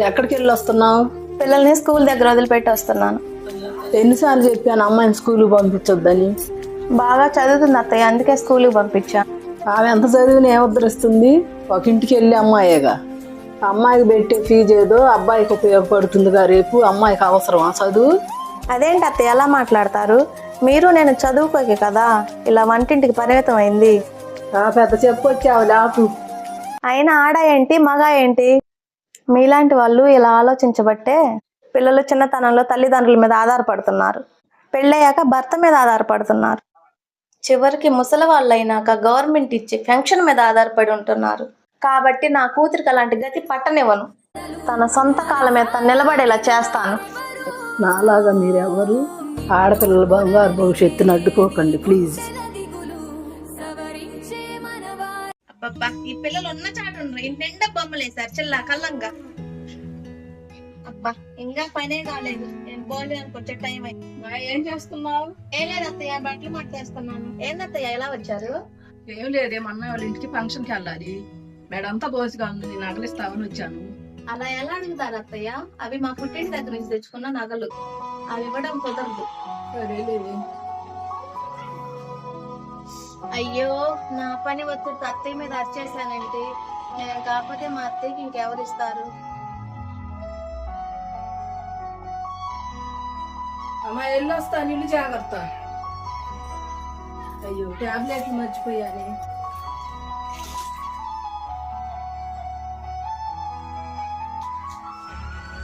ఎక్కడికి వెళ్ళి వస్తున్నావు? పిల్లల్ని స్కూల్ దగ్గర వదిలిపెట్టి వస్తున్నాను. ఎన్నిసార్లు చెప్పాను అమ్మాయిని స్కూల్కి పంపించొద్దని? బాగా చదువుతుంది అత్తయ్య అందుకే స్కూల్కి పంపించా. ఆమె ఎంత చదివిన ఏ ఉద్ధరిస్తుంది? ఒక ఇంటికి వెళ్ళి అమ్మాయేగా. అమ్మాయికి పెట్టే ఫీజు ఏదో అబ్బాయికి ఉపయోగపడుతుందిగా రేపు అమ్మాయికి అవసరమా చదువు? అదేంటి అత్తయ్య ఎలా మాట్లాడతారు? మీరు నేను చదువుకోకే కదా ఇలా వంటింటికి పరిమితం అయింది పెద్ద చెప్పొచ్చావు లేపు. అయినా ఆడ ఏంటి మగ ఏంటి? మీలాంటి వాళ్ళు ఇలా ఆలోచించబట్టే పిల్లలు చిన్నతనంలో తల్లిదండ్రుల మీద ఆధారపడుతున్నారు. పెళ్ళయ్యాక భర్త మీద ఆధారపడుతున్నారు. చివరికి ముసలి వాళ్ళు అయినాక గవర్నమెంట్ ఇచ్చే పెన్షన్ మీద ఆధారపడి ఉంటున్నారు. కాబట్టి నా కూతురికి అలాంటి గతి పట్టనివ్వను. తన సొంత కాళ్ళ మీద తను నిలబడేలా చేస్తాను. నాలాగా మీరెవరు? ఆడపిల్లల బంగారు భవిష్యత్తుని అడ్డుకోకండి ప్లీజ్. అబ్బబ్బా ఈ పిల్లలు ఉన్న చాటు నిండా బొమ్మలు వేసారు చిల్లా కల్లంగా. అబ్బా ఇంకా పనే కాలేదు. నేను పోలేడానికి వచ్చే టైం అయింది. ఏం చేస్తున్నావు? ఏం లేదు అత్తయ్య బట్టలు మట్టేస్తున్నాను ఏందత్తయ్య ఎలా వచ్చారు? ఏం లేదే మా అన్నయ్య వాళ్ళ ఇంటికి ఫంక్షన్కి వెళ్ళాలి. మేడంతా బోసుగా ఉంది నేను నగలిస్తావని వచ్చాను. అలా ఎలా అడుగుతారు అత్తయ్య? అవి మా పుట్టింటి దగ్గర నుంచి తెచ్చుకున్న నగలు. అవి ఇవ్వడం కుదరదు. సరేలేదే అయ్యో నా పని ఒత్తిడి అత్తయ్య మీద అరిచేసానంటే నేను కాకపోతే మా అత్తయ్యకి ఇంకెవరు ఇస్తారు? అమ్మ వెళ్ళొస్తా నీళ్ళు జాగ్రత్త. అయ్యో టాబ్లెట్లు మర్చిపోయానే.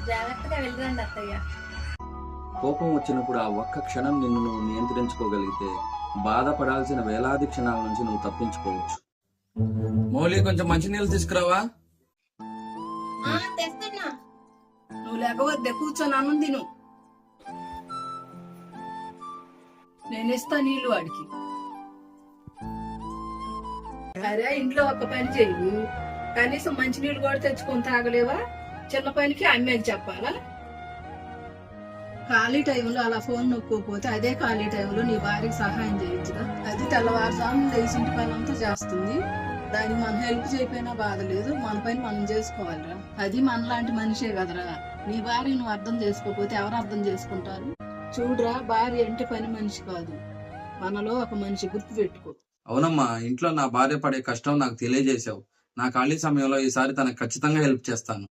జాగ్రత్తగా వెళ్ళరండి అత్తయ్య. కోపం వచ్చినప్పుడు ఆ ఒక్క క్షణం నిన్ను నువ్వు నియంత్రించుకోగలిగితే బాధపడాల్సిన వేలాది క్షణాల నుంచి నువ్వు తప్పించుకోవచ్చు. మౌలి కొంచెం మంచినీళ్ళు తీసుకురావా? ఆ, తెస్తున్నా. నువ్వు లేకపోతే కూర్చొని అన్నం తిను. నేను ఇస్తా నీళ్ళు వాడికి. అరే ఇంట్లో ఒక్క పని చేయవు కనీసం మంచి నీళ్ళు కూడా తెచ్చుకొని తాగలేవా? చిన్న పనికి అమ్మేకి చెప్పాలా? ఖాళీ టైంలో అలా ఫోన్ నొక్కుపోతే అదే ఖాళీ టైంలో నీ భార్యకి సహాయం చేయొచ్చుగా అది తెల్లవారుజాము లేచింటి పని అంతా చేస్తుంది. దానికి మనం హెల్ప్ చేయకపోయినా బాధ లేదు. మన పైన మనం చేసుకోవాలిరా. అది మనలాంటి మనిషే కదరా. నీ భార్య నువ్వు అర్థం చేసుకోకపోతే ఎవరు అర్థం చేసుకుంటారు? చూడరా భార్య అంటే పని మనిషి కాదు. మనలో ఒక మనిషి గుర్తు పెట్టుకో. అవునమ్మా ఇంట్లో నా భార్య పడే కష్టం నాకు తెలియజేశావు. నా ఖాళీ సమయంలో ఈసారి తనకు ఖచ్చితంగా హెల్ప్ చేస్తాను.